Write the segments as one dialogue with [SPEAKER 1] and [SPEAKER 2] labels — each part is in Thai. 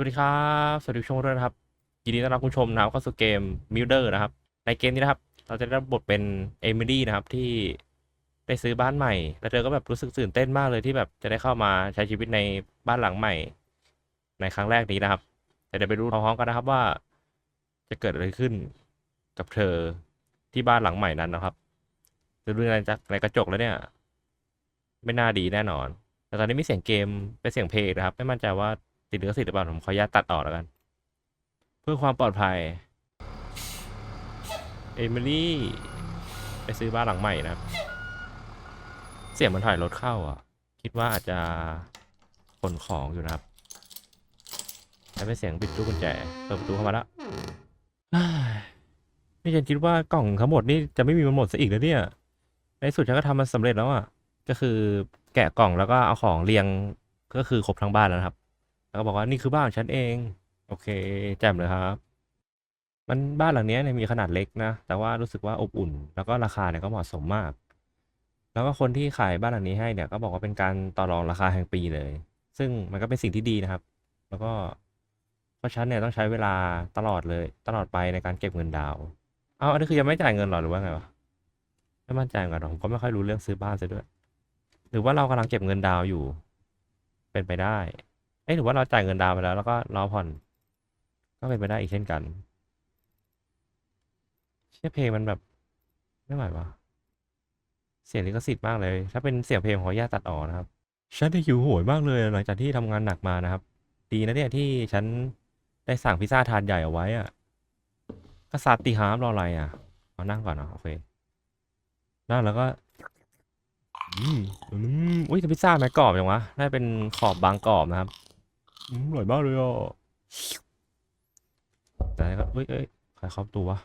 [SPEAKER 1] วัสดีครับ สวัสดีผู้ชมด้วยนะครับ ยินดีต้อนรับคุณชมนะครับเข้าสู่เกม Builder นะครับ ในเกมนี้นะครับ เราจะได้รับบทเป็นเอมิลี่นะครับที่ได้ซื้อบ้านใหม่ แล้วเธอก็แบบรู้สึกตื่นเต้นมากเลยที่แบบจะได้เข้ามาใช้ชีวิตในบ้านหลังใหม่ ในครั้งแรกนี้นะครับแต่เดี๋ยวไปดูพร้อมๆกันนะครับว่า จะเกิดอะไรขึ้นกับเธอที่บ้านหลังใหม่นั้นนะครับจะดูในจากในกระจกแล้วเนี่ย ไม่น่าดีแน่นอน แต่ตอนนี้มีเสียงเกมเป็นเสียงเพลงนะครับ ไม่มั่นใจว่า ติดลิขสิทธิ์หรือเปล่าผมขออนุญาตตัดออกแล้วกัน เพื่อความปลอดภัย เอมิลี่ไปซื้อบ้านหลังใหม่นะครับ เสียงมันถอยรถเข้าอะ คิดว่าอาจจะขนของอยู่นะครับแล้วเป็นเสียงปิดตู้กุญแจเปิดประตูเข้ามาแล้วอ้ายนี่ฉันคิดว่ากล่องทั้งหมดนี่จะไม่มีมันหมดซะอีกแล้วเนี่ย ในสุดฉันก็ทำมันสำเร็จแล้วอะ ก็คือแกะกล่องแล้วก็เอาของเรียงก็คือครบทั้งบ้านแล้วนะครับ แล้วก็บอกว่านี่คือบ้านของฉันเอง โอเค แจ่มเลยครับ มันบ้านหลังนี้เนี่ยมีขนาดเล็กนะ แต่ว่ารู้สึกว่าอบอุ่น แล้วก็ราคาเนี่ยก็เหมาะสมมาก แล้วก็คนที่ขายบ้านหลังนี้ให้เนี่ยก็บอกว่าเป็นการต่อรองราคาแห่งปีเลย ซึ่งมันก็เป็นสิ่งที่ดีนะครับ แล้วก็เพราะฉันเนี่ยต้องใช้เวลาตลอดเลย ตลอดไปในการเก็บเงินดาว เอาอันนี้คือยังไม่จ่ายเงินหรอหรือว่าไงวะไม่มั่นใจเหมือนกันหรอกผมก็ไม่ค่อยรู้เรื่องซื้อบ้านซะด้วย หรือว่าเรากำลังเก็บเงินดาวอยู่ เป็นไปได้ อ้ยหรือว่าเราจ่ายเงินดาวไปแล้ว แล้วก็รอผ่อน ก็เป็นไปได้อีกเช่นกัน เชื่อเพลงมันแบบ ไม่ไหววะเสียงลิขสิทธิ์มากเลย ถ้าเป็นเสียงเพลงขออนุญาตัดออกนะครับ ฉันได้หิวโหยมากเลยหลังจากที่ทำงานหนักมานะครับ ดีนะเนี่ยที่ฉันได้สั่งพิซซ่าทานใหญ่เอาไว้อะก็ซาติฮาร์มรออะไรอะเอานั่งก่อนเนาะโอเคนั่งแล้วก็อืมอืมอุ้ยแต่พิซซ่าแม่กรอบยังวะน่าจะเป็นขอบบางกรอบนะครับ อืมอร่อยมากเลยอะแต่ก็เอ้ยเอ้ยใครเคาะประตูวะ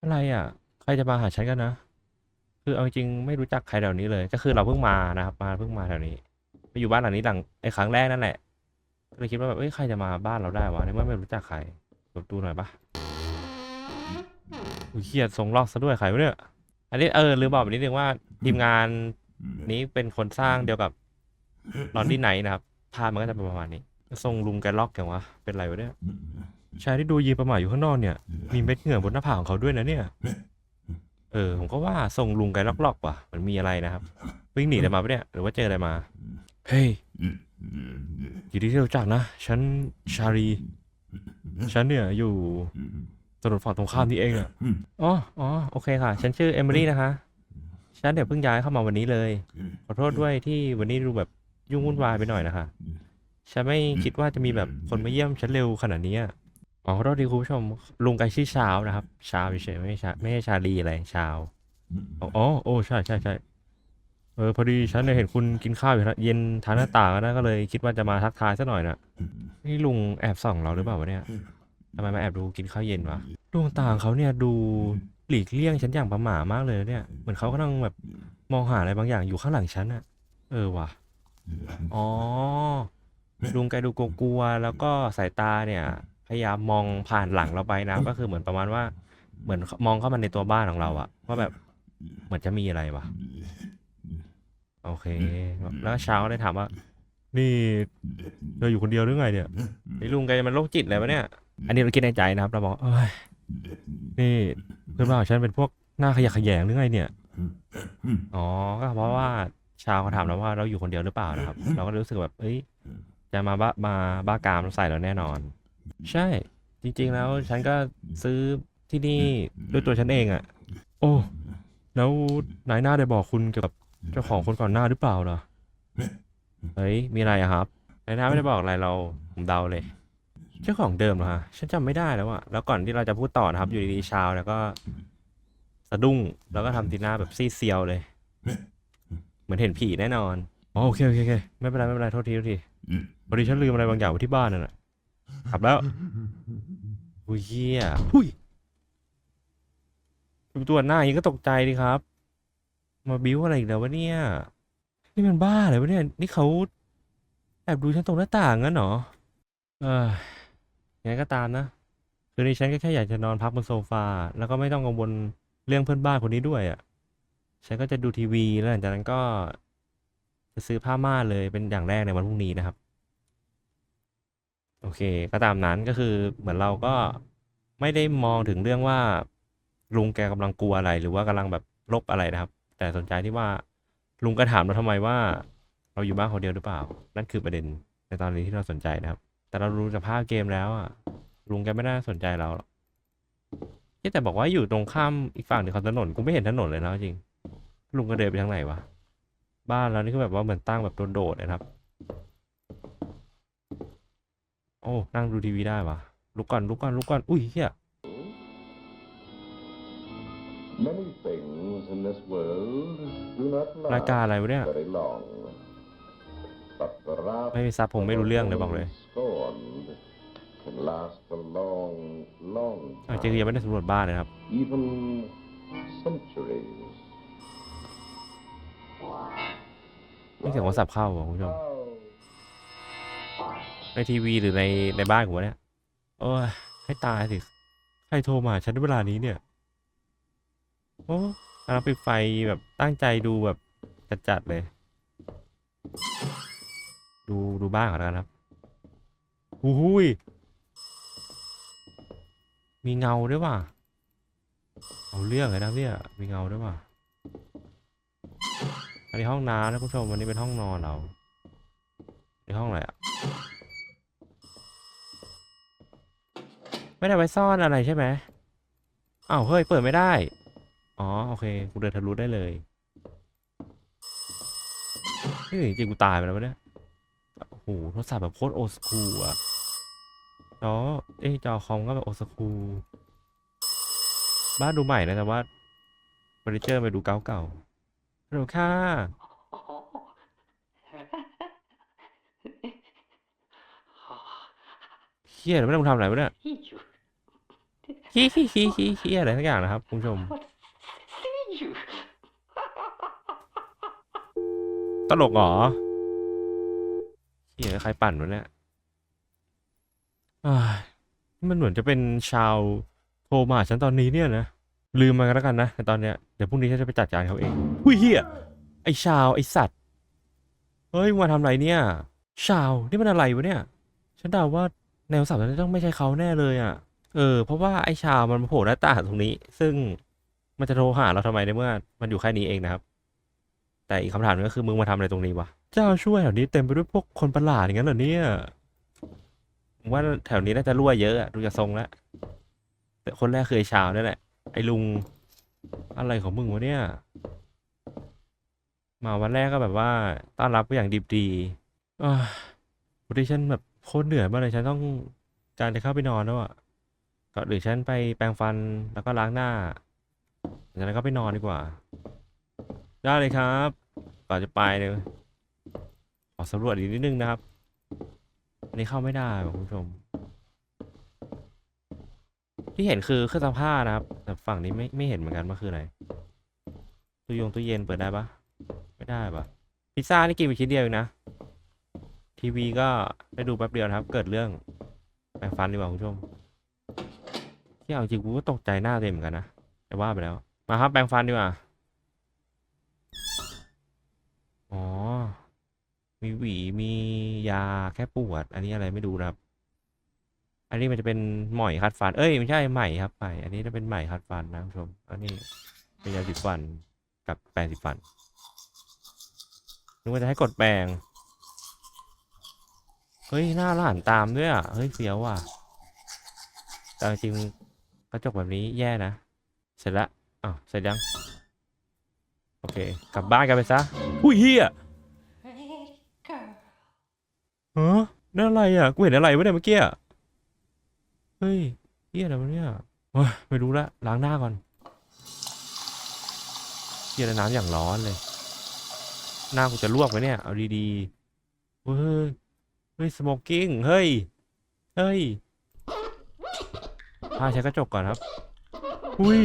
[SPEAKER 1] อะไรอะ ใครจะมาหาฉันกันนะ คือเอาจริงไม่รู้จักใครแถวนี้เลย ก็คือเราเพิ่งมานะครับ มาเพิ่งมาแถวนี้ไปอยู่บ้านหลังนี้หลังไอ้ครั้งแรกนั่นแหละก็เลยคิดว่าแบบเอ้ยใครจะมาบ้านเราได้วะในเมื่อไม่รู้จักใครเปิดประตูหน่อยปะอุ้ยเครียดส่งลอกซะด้วยใครวะเนี่ย อันนี้เออลืมบอกไปนิดนึงว่าทีมงานนี้เป็นคนสร้างเดียวกับลอนดี้ไนท์นะครับภาพมันก็จะเป็นประมาณนี้ ทรงลุงแกล็อกอย่างวะ เป็นไรวะเนี่ย ชายที่ดูยีนประหม่าอยู่ข้างนอกเนี่ย มีเม็ดเหงื่อบนหน้าผากของเขาด้วยนะเนี่ย เออ ผมก็ว่าทรงลุงแกล็อกๆว่ะ มันมีอะไรนะครับ วิ่งหนีอะไรมาปะเนี่ย หรือว่าเจออะไรมา เฮ้ยยินดีที่รู้จักนะ ฉันชาลีฉันเนี่ยอยู่ถนนฝั่งตรงข้ามนี่เองอะอ๋ออ๋อ โอเคค่ะ ฉันชื่อเอมิลี่นะคะ ฉันเดี๋ยวเพิ่งย้ายเข้ามาวันนี้เลย ขอโทษด้วยที่วันนี้ดูแบบยุ่งวุ่นวายไปหน่อยนะคะ ฉันไม่คิดว่าจะมีแบบคนมาเยี่ยมฉันเร็วขนาดนี้อะอ๋อขอโทษทีคุณผู้ชมลุงไกชื่อชาวนะครับ ชาวเฉยๆไม่ใช่ชาไม่ใช่ชาลีอะไรชาวอ๋ออ๋อโอ้ใช่ใช่ใช่เออพอดีฉันเนี่ยเห็นคุณกินข้าวอยู่นะเย็นทางหน้าต่างนะก็เลยคิดว่าจะมาทักทายสักหน่อยนะนี่ลุงแอบส่องเราหรือเปล่าวะเนี่ยทำไมมาแอบดูกินข้าวเย็นวะดวงตาของเขาเนี่ยดูหลีกเลี่ยงฉันอย่างประหม่ามากเลยนะเนี่ยเหมือนเขากำลังแบบมองหาอะไรบางอย่างอยู่ข้างหลังฉันอะเออว่ะอ๋อ ลุงแกดูกลัวๆแล้วก็สายตาเนี่ย พยายามมองผ่านหลังเราไปนะ ก็คือเหมือนประมาณว่า เหมือนมองเข้ามาในตัวบ้านของเราอะว่าแบบเหมือนจะมีอะไรวะโอเค แล้วเช้าก็ได้ถามว่า นี่เธออยู่คนเดียวหรือไงเนี่ยไอ้ลุงแกมันโรคจิตเลยวะเนี่ย อันนี้เราคิดในใจนะครับเราบอกเอ้ยนี่เพื่อนบ้านของฉันเป็นพวกหน้าขยะแขยงหรือไงเนี่ยอ๋อก็เพราะว่าชาวเขาถามเราว่าเราอยู่คนเดียวหรือเปล่านะครับ เราก็รู้สึกแบบ เอ้ย จะมาบ้ามาบ้ากามใส่เราแน่นอน ใช่ จริง ๆ แล้วฉันก็ซื้อที่นี่ด้วยตัวฉันเองอะ่ะ โอ้ แล้วนายหน้าได้บอกคุณเกี่ยวกับเจ้าของคนก่อนหน้าหรือเปล่าล่ะเฮ้ย มีอะไรอะครับนายหน้าไม่ได้บอกอะไรเราผมเดาเลย เจ้าของเดิมเหรอฮะฉันจำไม่ได้แล้วอะแล้วก่อนที่เราจะพูดต่อนะครับ อยู่ดีๆชาวแล้วก็สะดุ้งแล้วก็ทำทีหน้าแบบซีดเซียวเลย เหมือนเห็นผีแน่นอนอ๋อโอเคโอเคโอเคไม่เป็นไรไม่เป็นไรโทษทีโทษที พอดีฉันลืมอะไรบางอย่างไว้ที่บ้านน่ะกลับแล้วอุ้ยเฮียอุ้ยตัวหน้าอย่างนี้ก็ตกใจดิครับ มาบิ้วอะไรอีกแล้ววะเนี่ย นี่มันบ้าเลยวะเนี่ย นี่เขาแอบดูฉันตรงหน้าต่างงั้นเหรอ เออยังไงก็ตามนะ คืนนี้ฉันก็แค่อยากจะนอนพักบนโซฟา แล้วก็ไม่ต้องกังวลเรื่องเพื่อนบ้านคนนี้ด้วยอะ ฉันก็จะดูทีวีแล้วหลังจากนั้นก็ จะซื้อผ้าม่านเลยเป็นอย่างแรกในวันพรุ่งนี้นะครับ โอเค ก็ตามนั้นก็คือเหมือนเราก็ไม่ได้มองถึงเรื่องว่าลุงแกกำลังกลัวอะไรหรือว่ากำลังแบบลบอะไรนะครับ แต่สนใจที่ว่าลุงก็ถามเราทำไมว่า เราอยู่บ้านคนเดียวหรือเปล่า นั่นคือประเด็นในตอนนี้ที่เราสนใจนะครับ แต่เรารู้จากภาพเกมแล้วอะลุงแกไม่น่าสนใจเราหรอกแต่บอกว่าอยู่ตรงข้ามอีกฝั่งหนึ่งของถนนกูไม่เห็นถนนเลยนะจริงลุงก็เดินไปทางไหนวะบ้านเรานี่คือแบบว่าเหมือนตั้งแบบโดดๆนะครับ โอ้นั่งดูทีวีได้วะลุกก่อนลุกก่อนลุกก่อนอุ้ยเฮีย
[SPEAKER 2] Many things in this world do not
[SPEAKER 1] รายการ
[SPEAKER 2] last
[SPEAKER 1] อะไรวะเนี่ย
[SPEAKER 2] very long. But the wrath
[SPEAKER 1] ไม่มีซับผมไม่รู้เรื่องเลยบอกเลย
[SPEAKER 2] scorned can last a long, long
[SPEAKER 1] เอาจริงๆยังไม่ได้สำรวจบ้านเลยนะครับ
[SPEAKER 2] even centuries.
[SPEAKER 1] นี่เสียงโทรศัพท์เข้าอะคุณผู้ชม ในทีวีหรือในในบ้านกูวะเนี่ยโอ้ยให้ตายสิใครโทรมาฉันในเวลานี้เนี่ยโอ้กำลังปิดไฟแบบตั้งใจดูแบบจัดๆเลย ดูดูบ้านก่อนแล้วกันครับหูหุยมีเงาด้วยว่ะเอาเรื่องเลยนะเนี่ยมีเงาด้วยว่ะอันนี้ห้องน้ำนะคุณผู้ชมวันนี้เป็นห้องนอนเราในห้องอะไรอะ ไม่ได้ไว้ซ่อนอะไรใช่ไหมอ้าวเฮ้ยเปิดไม่ได้ อ๋อโอเคกูเดินทะลุได้เลยเฮ้ยจริงกูตายไปแล้วเนี่ยโอ้โหโทรศัพท์แบบโคตรโอสคูลอะจอเอ้ยจอคอมก็แบบโอสคูลบ้านดูใหม่นะแต่ว่าเฟอร์นิเจอร์ไปดูเก่าๆฮัลโหลค่ะเฮียไม่ต้องทำอะไรวะเนี่ย ฮีฮีฮีฮีฮีอะไรทั้งอย่างนะครับคุณผู้ชม ตลกเหรอเฮียใครปั่นวะเนี่ยอ้ายนี่มันเหมือนจะเป็นชาวโทรมาหาฉันตอนนี้เนี่ยนะ ลืมมากันแล้วกันนะในตอนเนี้ยเดี๋ยวพรุ่งนี้ฉันจะไปจัดการเขาเองหุ้ยเฮียไอชาวไอสัตว์ เฮ้ยมึงมาทำอะไรเนี่ย ชาวนี่มันอะไรวะเนี่ย ฉันเดาว่าแนวสับนั้นต้องไม่ใช่เขาแน่เลยอะ เออ เพราะว่าไอ้ชาวมันโผล่หน้าต่างตรงนี้ ซึ่งมันจะโทรหาเราทำไมในเมื่อ มันอยู่แค่นี้เองนะครับ แต่อีกคำถามหนึงก็คือมึงมาทำอะไรตรงนี้วะ เจ้าช่วยแถวนี้เต็มไปด้วยพวกคนประหลาดอย่างนั้นเหรอเนี่ยผมว่าแถวนี้น่าจะรั่วเยอะดูจากทรงแล้วแต่คนแรกคือไอชาวนั่นแหละ ไอ้ลุง อะไรของมึงวะเนี่ย มาวันแรกก็แบบว่าต้อนรับก็อย่างดีดีอ่าวันนี้ฉันแบบโคตรเหนื่อยมากเลยฉันต้องการจะเข้าไปนอนแล้วอะ ก็หรือฉันไปแปรงฟันแล้วก็ล้างหน้าจากนั้นก็ไปนอนดีกว่า ได้เลยครับก่อนจะไปเลยขอสำรวจอีกนิดนึงนะครับอันนี้เข้าไม่ได้คุณผู้ชม ที่เห็นคือเครื่องซักผ้านะครับ แต่ฝั่งนี้ไม่ไม่เห็นเหมือนกันว่าคืออะไรตู้ยงตู้เย็นเปิดได้ปะไม่ได้ปะพิซซ่านี่กินไปชิ้นเดียวเองนะทีวีก็ได้ดูแป๊บเดียวนะครับ เกิดเรื่องแปรงฟันดีกว่าคุณผู้ชม ที่เอาจริงกูก็ตกใจหน้าเต็มกันนะแต่ว่าไปแล้ว มาครับแปรงฟันดีกว่า อ๋อ มีหวี มียาแค่ปวด อันนี้อะไรไม่ดูครับ อันนี้มันจะเป็นหมอยคัดฟัน เอ้ยไม่ใช่ไหม่ครับไหมอันนี้จะเป็นไหม่คัดฟันนะคุณผู้ชม อันนี้เป็นยาสีฟันกับแปรงสีฟันนึกว่าจะให้กดแปรงเฮ้ย หน้าหลานตามด้วยอะ เฮ้ยเฟี้ยวว่ะแต่จริง กระจกแบบนี้แย่นะ เสร็จละอ้าวเสร็จยัง โอเค กลับบ้านกันไปซะอุ้ยเฮีย
[SPEAKER 3] Pretty girl.
[SPEAKER 1] ฮะนั่นอะไรอะ กูเห็นอะไรวะเนี่ยเมื่อกี้เฮ้ยเฮียอะไรวะเนี่ยไม่รู้ละ ล้างหน้าก่อนเฮียน้ำอย่างร้อนเลย หน้ากูจะลวกไหมเนี่ย เอาดีๆ เฮ้ย เฮ้ย สโมกกิ้ง เฮ้ย เฮ้ย พาใช้กระจกก่อนครับ อุ้ย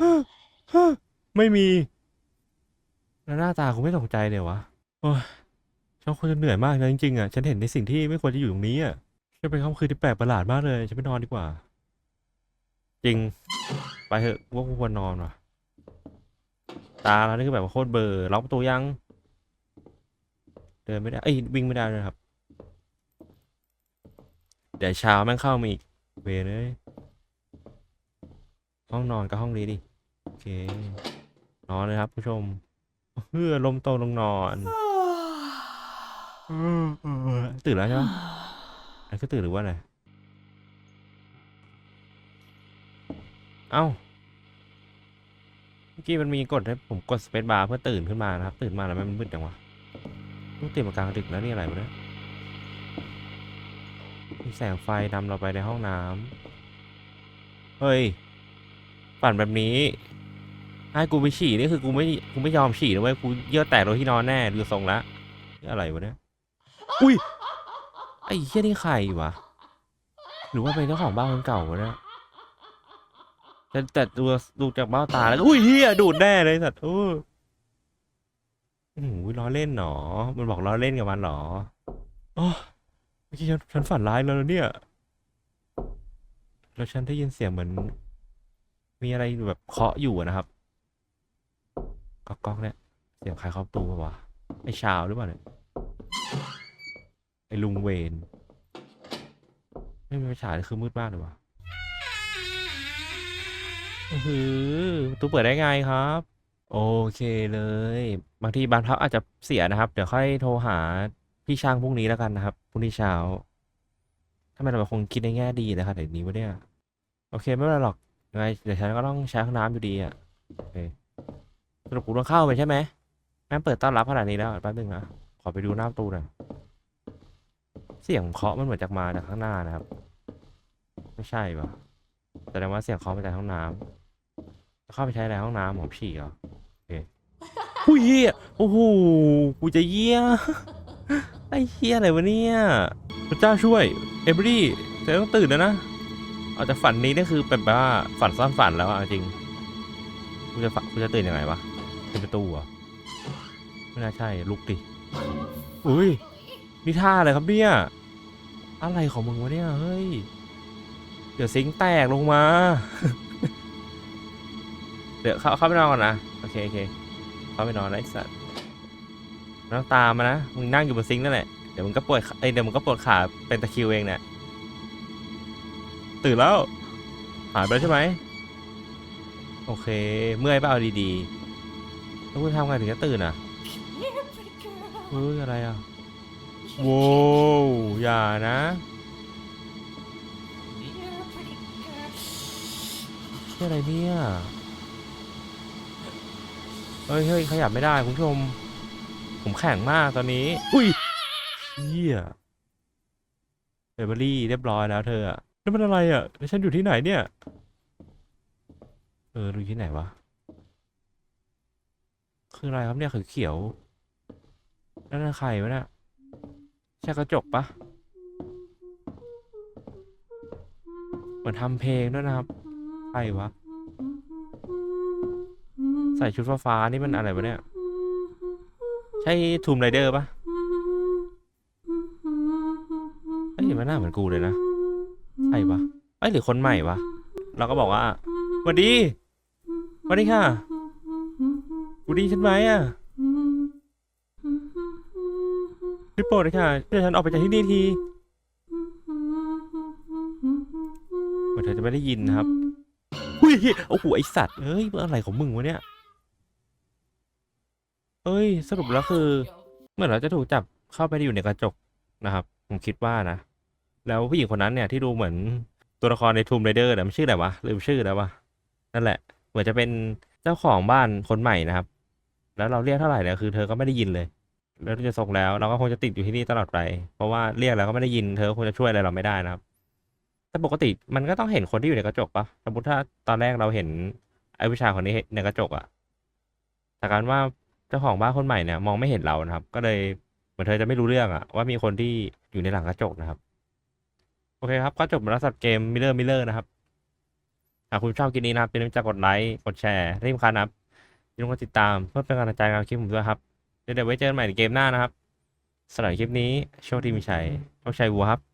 [SPEAKER 1] ฮะฮะไม่มี แล้วหน้าตาคุณไม่ตกใจเลยวะโอ้ยฉันควรจะเหนื่อยมากนะจริงๆอะ ฉันเห็นในสิ่งที่ไม่ควรจะอยู่ตรงนี้อะจะเป็นค่ำคืนที่แปลกประหลาดมากเลย ฉันไปนอนดีกว่า จริง ไปเถอะว่าควรนอนว่ะ ตาเรานี่คือแบบว่าโคตรเบลอร์ล็อกประตูยัง เดินไม่ได้ เอ้ยวิ่งไม่ได้เลยครับ เดี๋ยวเช้าแม่งเข้ามาอีก เวรเลยห้องนอนกับห้องนี้ดิ โอเคนอนเลยครับ ผู้ชมเพื่อลมโตลงนอนตื่นแล้วใช่ไหมอันก็ตื่นหรือว่าอะไรเอ้าเมื่อกี้มันมีกดให้ผมกดสเปซบาร์เพื่อตื่นขึ้นมานะครับ ตื่นมาแล้วมันมืดจังวะต้องตื่นมากลางดึกแล้วนี่อะไรวะเนี่ย มีแสงไฟนำเราไปในห้องน้ำเฮ้ย ปั่นแบบนี้ให้กูไปฉี่นี่คือกูไม่กูไม่ยอมฉี่นะเว้ยกูเยี่ยวแตกโดนที่นอนแน่ดูทรงละนี่อะไรวะเนี่ยอุ้ยไอ้เหี้ยนี่ใครวะหรือว่าเป็นเจ้าของบ้านคนเก่าวะเนี่ยแต่แต่ดูดูจากเบ้าตาแล้วอุ้ยเฮียดูดแน่เลยสัตว์โอ้โอ้โหล้อเล่นหนอ มันบอกล้อเล่นกับมันหรอโอ้เมื่อกี้ฉันฉันฝันร้ายแล้วเนี่ย แล้วฉันได้ยินเสียงเหมือน มีอะไรแบบเคาะอยู่อะนะครับก๊อกก๊อกเนี่ยเสียงใครเคาะประตูปะวะไอ้ชาวหรือเปล่าเนี่ยไอ้ลุงเวนไม่มีไฟฉายคือมืดมากเลยวะอือหือประตูเปิดได้ไงครับ โอเคเลย บางทีบานพับอาจจะเสียนะครับ เดี๋ยวค่อยโทรหา พี่ช่างพรุ่งนี้แล้วกันนะครับพรุ่งนี้เช้าถ้ามันเราคงคิดในแง่ดีนะครับเดี๋ยวนี้วะเนี่ยโอเคไม่เป็นไรหรอกยังไงเดี๋ยวฉันก็ต้องใช้ห้องน้ำอยู่ดีอะโอเคสรุปกูต้องเข้าไปใช่ไหมแม่งเปิดต้อนรับขนาดนี้แล้วแป๊บนึงนะขอไปดูหน้าประตูหน่อยเสียงเคาะมันเหมือนจากมาจากข้างหน้านะครับ ไม่ใช่ปะแสดงว่าเสียงเคาะมาจากห้องน้ำเข้าไปใช้อะไรห้องน้ำหมอฉี่เหรอโอเคอุ้ยเหี้ยโอ้โหกูจะเยี่ย ไอ้เหี้ยอะไรวะเนี่ย พระเจ้าช่วย เอเบอรี่เธอต้องตื่นแล้วนะ เอาจากฝันนี้นี่คือเป็นแบบว่าฝันซ่อนฝันแล้วอะจริงกูจะฝันกูจะตื่นยังไงวะเป็นประตูเหรอไม่น่าใช่ลุกดิ อุ้ยนี่ท่าอะไรครับเนี่ย อะไรของมึงวะเนี่ยเฮ้ย เดี๋ยวซิงแตกลงมา เดี๋ยวเข้าเข้าไปนอนก่อนนะ โอเคโอเคเข้าไปนอนแล้วไอ้สัตว์ ไม่ต้องตามมานะ มึงนั่งอยู่บนซิงค์นั่นแหละ เดี๋ยวมึงก็ปวดเอ้ยเดี๋ยวมึงก็ปวดขาเป็นตะคริวเองเนี่ยตื่นแล้ว หายไปแล้วใช่ไหม โอเค เมื่อยเปล่าดีๆ แล้วคุณทำไงถึงจะตื่นอะเฮ้ยอะไรอะโว้วอย่านะอะไรเนี่ย เฮ้ยเฮ้ยขยับไม่ได้คุณผู้ชม ผมแข็งมากตอนนี้ อุ้ยเฮียเบเบอรี่เรียบร้อยแล้วเธออะแล้วมันอะไรอะแล้วฉันอยู่ที่ไหนเนี่ย เอออยู่ที่ไหนวะ คืออะไรครับเนี่ยคือเขียวๆนั่นนะใครวะเนี่ยใช่กระจกปะเหมือนทำเพลงด้วยนะครับใครวะ ใส่ชุดฟ้าๆนี่มันอะไรวะเนี่ย ใช่ทูมไรเดอร์ปะเอ้ยมันหน้าเหมือนกูเลยนะใช่ปะเอ้ยหรือคนใหม่วะเราก็บอกว่าสวัสดีสวัสดีค่ะกูดีฉันไหมอะรีบโปรดเลยค่ะช่วยฉันออกไปจากที่นี่ทีเหมือนเธอจะไม่ได้ยินนะครับอุ้ยโอ้โหไอสัตว์เอ้ยมึงอะไรของมึงวะเนี่ย เอ้ย สรุปแล้วคือ เหมือนเราจะถูกจับเข้าไปอยู่ในกระจกนะครับ ผมคิดว่านะ แล้วผู้หญิงคนนั้นเนี่ยที่ดูเหมือนตัวละครในทูมไรเดอร์เนี่ยมันชื่ออะไรวะลืมชื่อแล้ววะนั่นแหละ เหมือนจะเป็นเจ้าของบ้านคนใหม่นะครับ แล้วเราเรียกเท่าไหร่เนี่ยคือเธอก็ไม่ได้ยินเลย แล้วจะส่งแล้วเราก็คงจะติดอยู่ที่นี่ตลอดไป เพราะว่าเรียกแล้วก็ไม่ได้ยินเธอคงจะช่วยอะไรเราไม่ได้นะครับ แต่ปกติมันก็ต้องเห็นคนที่อยู่ในกระจกปะสมมติถ้าตอนแรกเราเห็นไอ้ผู้ชายคนนี้ในกระจกอะแต่การว่า จ้าของบ้านคนใหม่เนี่ยมองไม่เห็นเรานะครับ ก็เลยเหมือนเธอจะไม่รู้เรื่องอะว่ามีคนที่อยู่ในหลังกระจกนะครับ โอเคครับ ก็จบแล้วสับเกมมิเลอร์มิเลอร์นะครับหากคุณชอบคลิปนี้นะครับเป็นจะกดไลค์กดแชร์ที่สำคัญนะครับอย่าลืมกดติดตามเพื่อเป็นกำลังใจในการคลิปผมด้วยครับเดี๋ยวไว้เจอกันใหม่ในเกมหน้านะครับสำหรับคลิปนี้โชคดีมีชัยโชคชัยวัวครับ